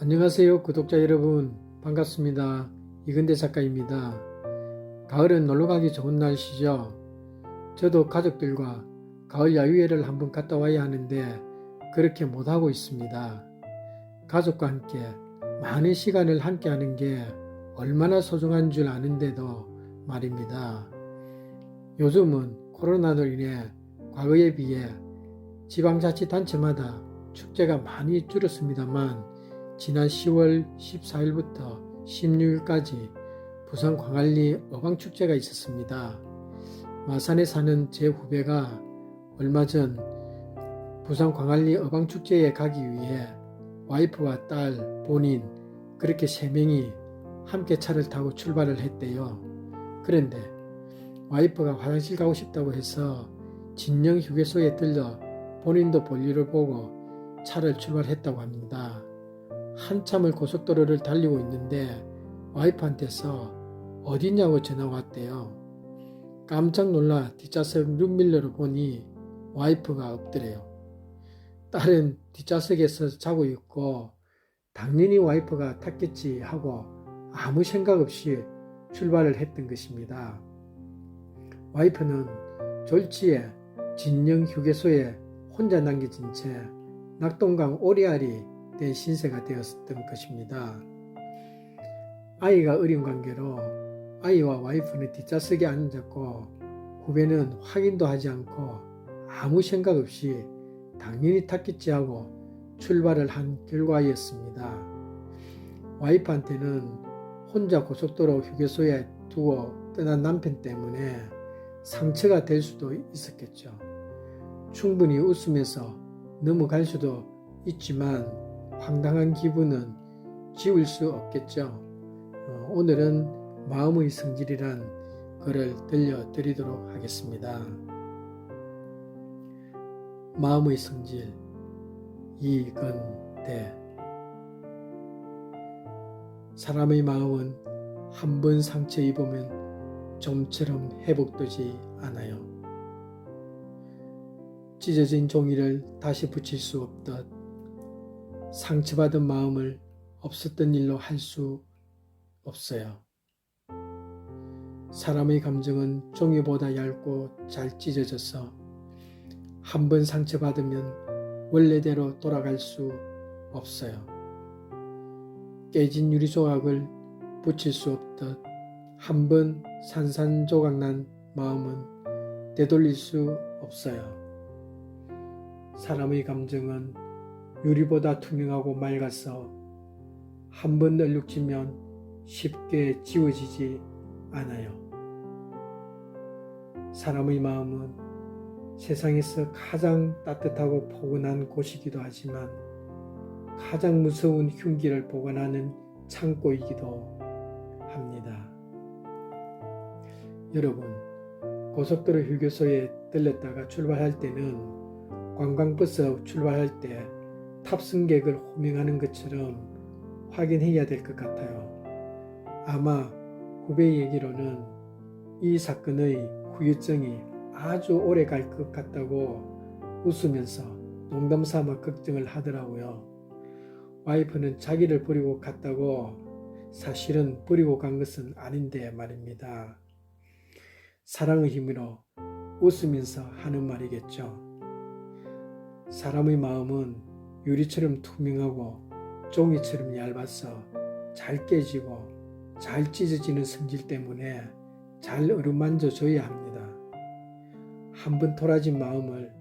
안녕하세요 구독자 여러분. 반갑습니다. 이근대 작가입니다. 가을은 놀러가기 좋은 날씨죠. 저도 가족들과 가을 야유회를 한번 갔다 와야 하는데 그렇게 못하고 있습니다. 가족과 함께 많은 시간을 함께 하는 게 얼마나 소중한 줄 아는데도 말입니다. 요즘은 코로나로 인해 과거에 비해 지방자치단체마다 축제가 많이 줄었습니다만 지난 10월 14일부터 16일까지 부산 광안리 어방축제가 있었습니다. 마산에 사는 제 후배가 얼마 전 부산 광안리 어방축제에 가기 위해 와이프와 딸, 본인 그렇게 세 명이 함께 차를 타고 출발을 했대요. 그런데 와이프가 화장실 가고 싶다고 해서 진영 휴게소에 들러 본인도 볼일을 보고 차를 출발했다고 합니다. 한참을 고속도로를 달리고 있는데 와이프한테서 어디냐고 전화가 왔대요. 깜짝 놀라 뒷좌석 룸밀러로 보니 와이프가 없더래요. 딸은 뒷좌석에서 자고 있고 당연히 와이프가 탔겠지 하고 아무 생각 없이 출발을 했던 것입니다. 와이프는 졸지에 진영 휴게소에 혼자 남겨진 채 낙동강 오리알이 된 신세가 되었던 것입니다. 아이가 어린 관계로 아이와 와이프는 뒷좌석에 앉았고 후배는 확인도 하지 않고 아무 생각 없이 당연히 탔겠지 하고 출발을 한 결과였습니다. 와이프한테는 혼자 고속도로 휴게소에 두고 떠난 남편 때문에 상처가 될 수도 있었겠죠. 충분히 웃으면서 넘어갈 수도 있지만 황당한 기분은 지울 수 없겠죠. 어, 오늘은 마음의 성질이란 글을 들려드리도록 하겠습니다. 마음의 성질 이건대 사람의 마음은 한 번 상처 입으면 좀처럼 회복되지 않아요. 찢어진 종이를 다시 붙일 수 없듯 상처받은 마음을 없었던 일로 할 수 없어요. 사람의 감정은 종이보다 얇고 잘 찢어져서 한 번 상처받으면 원래대로 돌아갈 수 없어요. 깨진 유리 조각을 붙일 수 없듯 한 번 산산조각 난 마음은 되돌릴 수 없어요. 사람의 감정은 유리보다 투명하고 맑아서 한번 얼룩지면 쉽게 지워지지 않아요. 사람의 마음은 세상에서 가장 따뜻하고 포근한 곳이기도 하지만 가장 무서운 흉기를 보관하는 창고이기도 합니다. 여러분, 고속도로 휴게소에 들렸다가 출발할 때는 관광버스 출발할 때 탑승객을 호명하는 것처럼 확인해야 될 것 같아요. 아마 후배 얘기로는 이 사건의 후유증이 아주 오래 갈 것 같다고 웃으면서 농담 삼아 걱정을 하더라고요. 와이프는 자기를 버리고 갔다고 사실은 버리고 간 것은 아닌데 말입니다. 사랑의 힘으로 웃으면서 하는 말이겠죠. 사람의 마음은 유리처럼 투명하고 종이처럼 얇아서 잘 깨지고 잘 찢어지는 성질 때문에 잘 어루만져 줘야 합니다. 한번 돌아진 마음을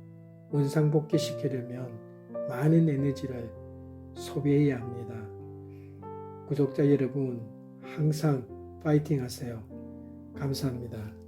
원상복귀 시키려면 많은 에너지를 소비해야 합니다. 구독자 여러분, 항상 파이팅 하세요. 감사합니다.